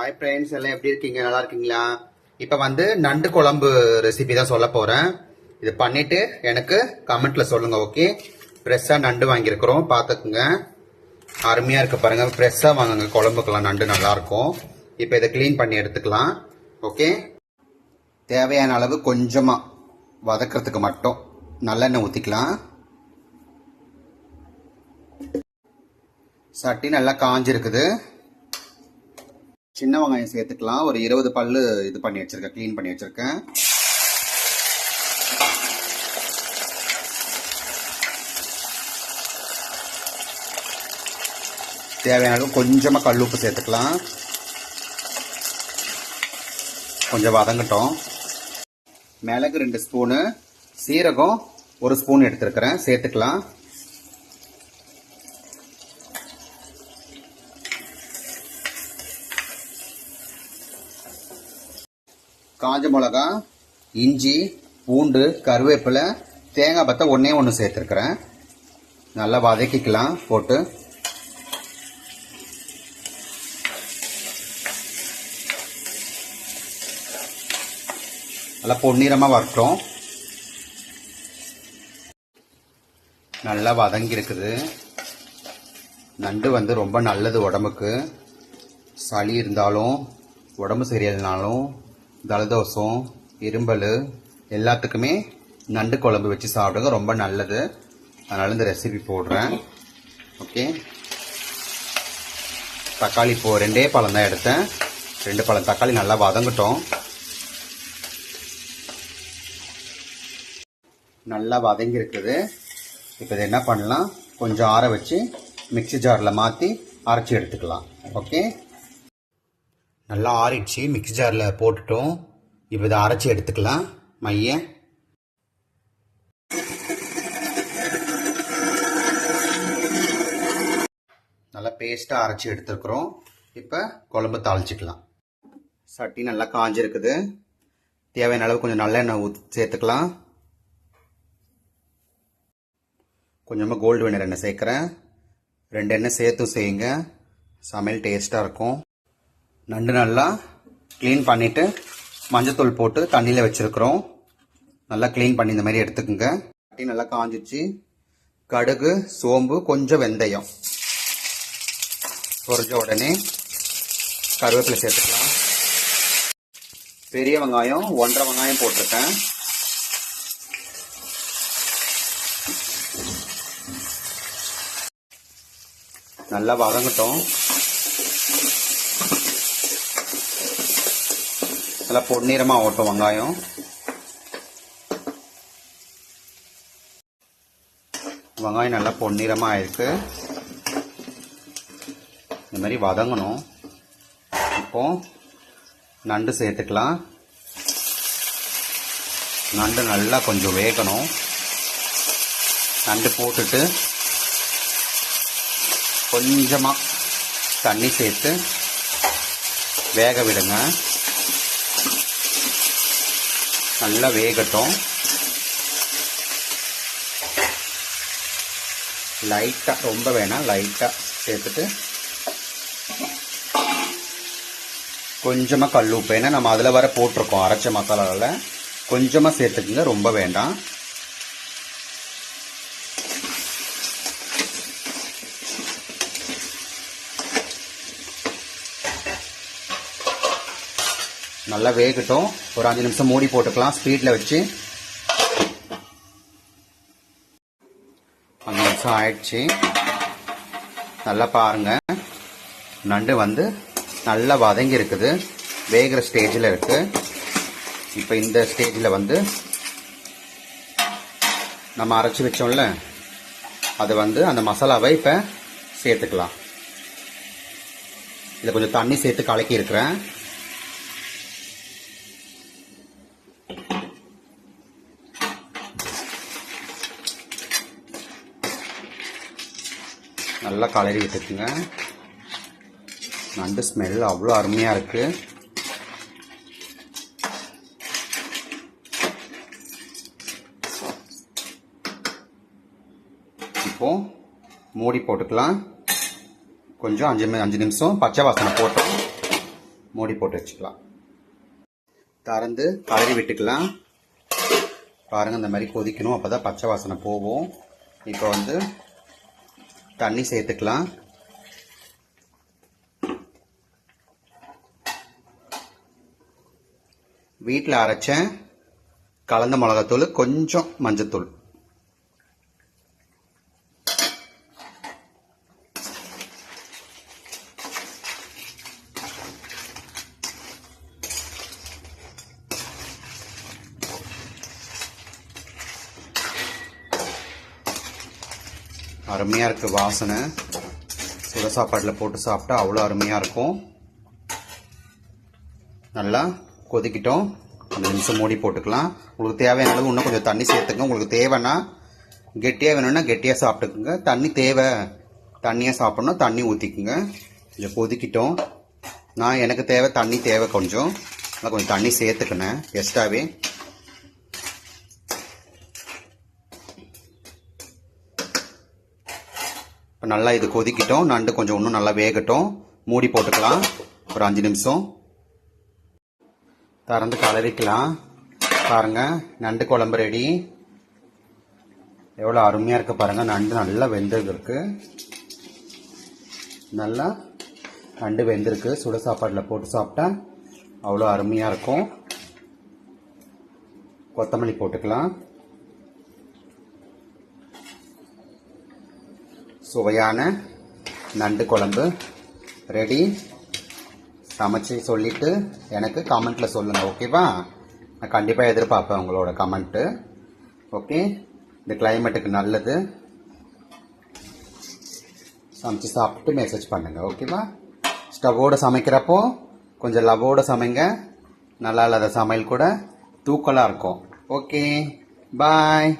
Hi friends எல்லாம் எப்படி இருக்கீங்க? நல்லா இருக்கீங்களா? இப்போ வந்து நண்டு குழம்பு ரெசிபி தான் சொல்ல போகிறேன் இது பண்ணிட்டு எனக்கு கமெண்ட்டில் சொல்லுங்கள் ஓகே ஃப்ரெஷ்ஷாக நண்டு வாங்கியிருக்கிறோம். பார்த்துக்குங்க. அருமையாக இருக்க பாருங்கள் ஃப்ரெஷ்ஷாக வாங்குங்க. குழம்புக்கெல்லாம் நண்டு நல்லாயிருக்கும் இப்போ இதை க்ளீன் பண்ணி எடுத்துக்கலாம் ஓகே தேவையான அளவு கொஞ்சமாக வதக்கிறதுக்கு மட்டும் நல்லெண்ணெய் ஊற்றிக்கலாம் சட்டி நல்லா காஞ்சிருக்குது. சின்ன வெங்காயம் சேர்த்துக்கலாம். ஒரு இருபது பல்லு இது பண்ணி வச்சிருக்கேன். க்ளீன் பண்ணி வச்சிருக்கேன். தேவையான அளவு கொஞ்சமாக கல் உப்பு சேர்த்துக்கலாம். கொஞ்சம் வதங்கட்டும். மிளகு ரெண்டு ஸ்பூனு. சீரகம் ஒரு ஸ்பூன் எடுத்துருக்கிறேன். சேர்த்துக்கலாம். காஞ்ச மிளகா இஞ்சி பூண்டு கருவேப்பிலை தேங்காய் பற்ற ஒன்றே ஒன்று சேர்த்துருக்குறேன். நல்லா வதக்கிக்கலாம் போட்டு. நல்லா பொன்னிறமாக வரட்டும் நல்லா வதங்கி இருக்குது நண்டு வந்து ரொம்ப நல்லது உடம்புக்கு. சளி இருந்தாலும் உடம்பு சரியில்லைனாலும் ஜலதோஷம் இரும்பல் எல்லாத்துக்குமே நண்டு குழம்பு வச்சு சாப்பிடுங்க. ரொம்ப நல்லது. அதனால் இந்த ரெசிபி போடுறேன். ஓகே தக்காளி இப்போ ரெண்டே பழம் தான் எடுத்தேன். ரெண்டு பழம் தக்காளி நல்லா வதங்கட்டும். நல்லா வதங்கி இருக்குது இப்போ இதை என்ன பண்ணலாம்? கொஞ்சம் ஆற வச்சு மிக்ஸி ஜாரில் மாற்றி அரைச்சி எடுத்துக்கலாம். ஓகே நல்லா ஆறிடுச்சு மிக்ஸ் ஜாரில் போட்டுட்டோம். இப்போ இதை அரைச்சி எடுத்துக்கலாம் மைய. நல்லா பேஸ்ட்டாக அரைச்சி எடுத்துருக்குறோம். இப்போ குழம்பு தாளிச்சிக்கலாம். சட்டி நல்லா காஞ்சிருக்குது. தேவையான அளவு கொஞ்சம் நல்லெண்ணெய் ஊற்றி சேர்த்துக்கலாம். கொஞ்சமாக கோல்டு வினர் எண்ணெய் சேர்க்குறேன். ரெண்டு எண்ணெய் சேர்த்தும் செய்யுங்க. சமையல் டேஸ்ட்டாக இருக்கும். நண்டு நல்லா க்ளீன் பண்ணிவிட்டு மஞ்சத்தூள் போட்டு தண்ணியில் வச்சுருக்குறோம். நல்லா க்ளீன் பண்ணி இந்த மாதிரி எடுத்துக்கோங்க. தட்டி நல்லா காஞ்சிச்சு. கடுகு சோம்பு கொஞ்சம் வெந்தயம். பொறிஞ்ச உடனே கருவேப்பிலை சேர்த்துக்கலாம். பெரிய வெங்காயம் ஒன்றரை வெங்காயம் போட்டிருக்கேன். நல்லா வதங்கட்டும். நல்லா பொன்னிறமாக ஓட்டும் வெங்காயம். வெங்காயம் நல்லா பொன்னிறமாக ஆயிருக்கு இந்த மாதிரி வதங்கணும். இப்போ நண்டு சேர்த்துக்கலாம். நண்டு நல்லா கொஞ்சம் வேகணும். நண்டு போட்டுட்டு கொஞ்சமாக தண்ணி சேர்த்து வேக விடுங்க. நல்லா வேகட்டும். லைட்டாக ரொம்ப வேணாம் லைட்டாக சேர்த்துட்டு. கொஞ்சமாக கல் உப்பு ஏன்னா நம்ம அதில் வர போட்டிருக்கோம் அரைச்ச மசாலாவில் கொஞ்சமாக சேர்த்துக்குங்க ரொம்ப வேண்டாம். நல்லா வேகட்டும். ஒரு அஞ்சு நிமிஷம் மூடி போட்டுக்கலாம். ஸ்பீடில் வச்சு. அஞ்சு நிமிஷம் ஆயிடுச்சு. நல்லா பாருங்க. நண்டு வந்து நல்லா வதங்கி இருக்குது. வேகிற ஸ்டேஜில் இருக்கு. இப்போ இந்த ஸ்டேஜில் வந்து நம்ம அரைச்சி வச்சோம்ல அது வந்து அந்த மசாலாவை இப்போ சேர்த்துக்கலாம். இதில் கொஞ்சம் தண்ணி சேர்த்து கலக்கி இருக்கிறேன். நல்லா கலரி விட்டுக்குங்க நண்டு ஸ்மெல் அவ்வளோ அருமையாக இருக்குது இப்போ மூடி போட்டுக்கலாம். கொஞ்சம் அஞ்சு அஞ்சு நிமிஷம் பச்சை வாசனை போட்டோம் மூடி போட்டு வச்சுக்கலாம். திறந்து கலரி விட்டுக்கலாம். பாருங்கள் இந்த மாதிரி கொதிக்கணும். அப்பதான் பச்சை வாசனை போகும். இப்போ வந்து தண்ணி சேர்த்துக்கலாம். வீட்டில் அரைச்ச கலந்த மிளகாத்தூள் கொஞ்சம் மஞ்சத்தூள். அருமையாக இருக்குது வாசனை. சுட சாப்பாட்டில் போட்டு சாப்பிட்டா அவ்வளோ அருமையாக இருக்கும். நல்லா கொதிக்கிட்டோம். அந்த நிமிஷம் மூடி போட்டுக்கலாம். உங்களுக்கு தேவையான அளவு இன்னும் கொஞ்சம் தண்ணி சேர்த்துங்க உங்களுக்கு தேவைன்னா கெட்டியாக வேணும்னா கெட்டியாக சாப்பிட்டுக்குங்க. தண்ணி தேவை. தண்ணியாக சாப்பிட்ணும். தண்ணி ஊற்றிக்குங்க கொஞ்சம் கொதிக்கிட்டோம். நான் எனக்கு தேவை தண்ணி தேவை கொஞ்சம். நான் கொஞ்சம் தண்ணி சேர்த்துக்கினேன் எக்ஸ்ட்ராவே நல்லா இது கொதிக்கிட்டோம். நண்டு கொஞ்சம் இன்னும் நல்லா வேகட்டும். மூடி போட்டுக்கலாம். ஒரு அஞ்சு நிமிஷம். திறந்து கலரிக்கலாம். பாருங்கள் நண்டு குழம்பு ரெடி எவ்வளோ அருமையாக இருக்குது பாருங்கள் நண்டு நல்லா வெந்திருக்கு. நல்லா நண்டு வெந்திருக்கு. சுட சாப்பாட்டில் போட்டு சாப்பிட்டா அவ்வளோ அருமையாக இருக்கும். கொத்தமல்லி போட்டுக்கலாம். சுவையான நண்டு குழம்பு. ரெடி சமைச்சு சொல்லிட்டு எனக்கு கமெண்ட்டில் சொல்லுங்கள் ஓகேவா நான் கண்டிப்பாக எதிர்பார்ப்பேன் உங்களோட கமெண்ட்டு ஓகே இந்த கிளைமேட்டுக்கு நல்லது. சமைச்சு சாப்பிட்டு மெசேஜ் பண்ணுங்கள் ஓகேவா ஸ்டவ்வோடு சமைக்கிறப்போ கொஞ்சம் லவ்வோடு சமைங்க. நல்லா இல்லாத சமையல் கூட தூக்கலாக இருக்கும். Okay bye